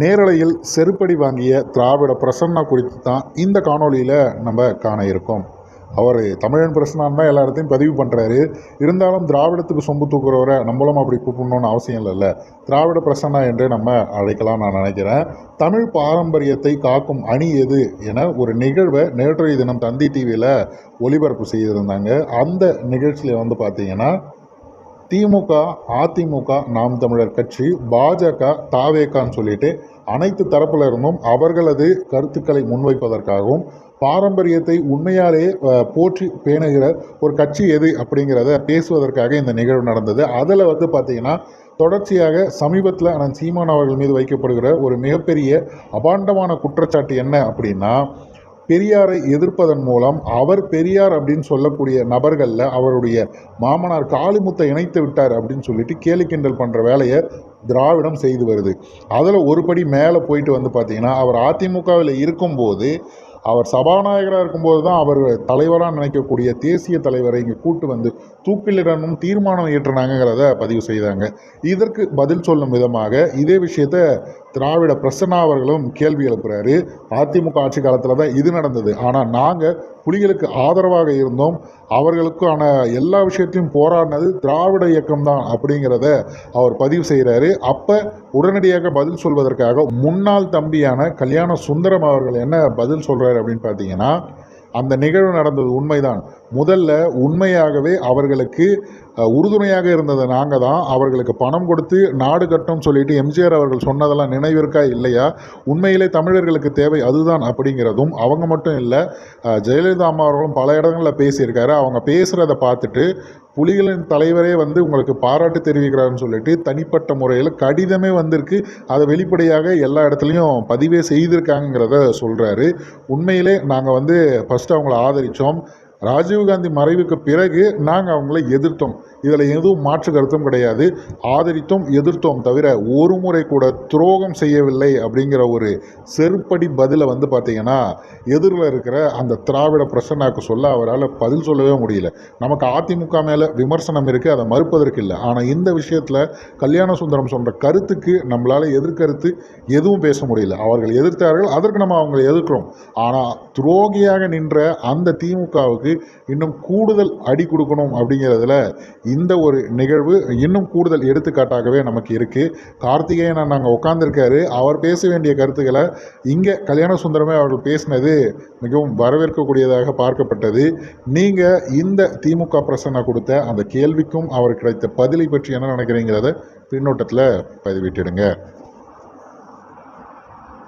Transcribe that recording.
நேரலையில் செருப்படி வாங்கிய திராவிட பிரசன்னா குறித்து தான் இந்த காணொளியில் நம்ம காண இருக்கோம். அவர் தமிழன் பிரசன்னான் தான் எல்லா இடத்தையும் பதிவு பண்ணுறாரு இருந்தாலும் திராவிடத்துக்கு சொம்பு தூக்குறவரை நம்மளும் அப்படி கூப்பிடணும்னு அவசியம் இல்லைல்ல. திராவிட பிரசன்னா என்று நம்ம அழைக்கலாம் நான் நினைக்கிறேன். தமிழ் பாரம்பரியத்தை காக்கும் அணி எது என ஒரு நிகழ்வை நேற்றைய தினம் தந்தி டிவியில் ஒளிபரப்பு செய்திருந்தாங்க. அந்த நிகழ்ச்சியில் வந்து பார்த்தீங்கன்னா திமுக அதிமுக நாம் தமிழர் கட்சி பாஜக தாவேக்கான்னு சொல்லிட்டு அனைத்து தரப்புல இருந்தும் அவர்களது கருத்துக்களை முன்வைப்பதற்காகவும் பாரம்பரியத்தை உண்மையாலே போற்றி பேணுகிற ஒரு கட்சி எது அப்படிங்கிறத பேசுவதற்காக இந்த நிகழ்வு நடந்தது. அதில் வந்து பார்த்தீங்கன்னா தொடர்ச்சியாக சமீபத்தில் அண்ணன் சீமான் அவர்கள் மீது வைக்கப்படுகிற ஒரு மிகப்பெரிய அபாண்டமான குற்றச்சாட்டு என்ன அப்படின்னா பெரியாரை எதிர்ப்பதன் மூலம் அவர் பெரியார் அப்படின்னு சொல்லக்கூடிய நபர்களில் அவருடைய மாமனார் காளிமுத்தை இணைத்து விட்டார் அப்படின்னு சொல்லிட்டு கேலி கிண்டல் பண்ணுற வேலையை திராவிடம் செய்து வருது. அதில் ஒரு படி மேலே போயிட்டு வந்து பார்த்தீங்கன்னா அவர் அதிமுகவில் இருக்கும்போது அவர் சபாநாயகராக இருக்கும்போது தான் அவர் தலைவராக நினைக்கக்கூடிய தேசிய தலைவரை இங்கே கூட்டு வந்து தூக்கிலிடணும் தீர்மானம் இயற்றினாங்கிறத பதிவு செய்தாங்க. இதற்கு பதில் சொல்லும் விதமாக இதே விஷயத்தை திராவிட பிரசன்னா அவர்களும் கேள்வி எழுப்புறாரு. அதிமுக ஆட்சி காலத்தில் தான் இது நடந்தது. ஆனால் நாங்கள் புலிகளுக்கு ஆதரவாக இருந்தோம். அவர்களுக்கான எல்லா விஷயத்தையும் போராடினது திராவிட இயக்கம் தான் அப்படிங்கிறத அவர் பதிவு செய்கிறாரு அப்போ உடனடியாக பதில் சொல்வதற்காக முன்னாள் தம்பியான கல்யாண சுந்தரம் அவர்கள் என்ன பதில் சொல்கிறாரு அப்படின்னு பார்த்தீங்கன்னா அந்த நிகழ்வு நடந்தது உண்மைதான். முதல்ல உண்மையாகவே அவர்களுக்கு உறுதுணையாக இருந்தது நாங்கள் தான். அவர்களுக்கு பணம் கொடுத்து நாடு கட்டும் சொல்லிட்டு எம்ஜிஆர் அவர்கள் சொன்னதெல்லாம் நினைவிருக்கா இல்லையா? உண்மையிலே தமிழர்களுக்கு தேவை அதுதான் அப்படிங்கிறதும் அவங்க மட்டும் இல்லை ஜெயலலிதா அம்மா அவர்களும் பல இடங்களில் பேசியிருக்காரு. அவங்க பேசுகிறத பார்த்துட்டு புலிகளின் தலைவரே வந்து உங்களுக்கு பாராட்டு தெரிவிக்கிறாருன்னு சொல்லிட்டு தனிப்பட்ட முறையில் கடிதமே வந்திருக்கு. அதை வெளிப்படையாக எல்லா இடத்துலையும் பதிவே செய்திருக்காங்கிறத சொல்கிறாரு உண்மையிலே நாங்கள் வந்து ஃபஸ்ட்டு அவங்கள ஆதரித்தோம் ராஜீவ்காந்தி மறைவுக்கு பிறகு நாங்கள் அவங்கள எதிர்த்தோம். இதில் எதுவும் மாற்று கருத்தும் கிடையாது. ஆதரித்தோம் எதிர்த்தோம் தவிர ஒரு முறை கூட துரோகம் செய்யவில்லை அப்படிங்கிற ஒரு செருப்படி பதிலை வந்து பார்த்தீங்கன்னா எதிரில் இருக்கிற அந்த திராவிட பிரசன்னாக்கு சொல்ல அவரால் பதில் சொல்லவே முடியல. நமக்கு அதிமுக மேலே விமர்சனம் இருக்குது அதை மறுப்பதற்கு இல்லை. ஆனால் இந்த விஷயத்தில் கல்யாண சுந்தரம் சொல்கிற கருத்துக்கு நம்மளால் எதிர்கருத்து எதுவும் பேச முடியல. அவர்கள் எதிர்த்தார்கள் அதற்கு நம்ம அவங்களை எதிர்க்கிறோம். ஆனால் துரோகியாக நின்ற அந்த திமுகவுக்கு இன்னும் கூடுதல் அடி கொடுக்கணும் அப்படிங்கிறதுல இந்த ஒரு நிகழ்வு இன்னும் கூடுதல் எடுத்துக்காட்டாகவே நமக்கு இருக்குது கார்த்திகேயன் நாங்கள் உட்காந்துருக்காரு அவர் பேச வேண்டிய கருத்துக்களை இங்கே கல்யாண சுந்தரமே அவர்கள் பேசினது மிகவும் வரவேற்கக்கூடியதாக பார்க்கப்பட்டது. நீங்கள் இந்த திமுக பிரசனை கொடுத்த அந்த கேள்விக்கும் அவர் கிடைத்த பதிலை பற்றி என்ன நினைக்கிறீங்கிறத பின்னோட்டத்தில் பதிவிட்டிடுங்க.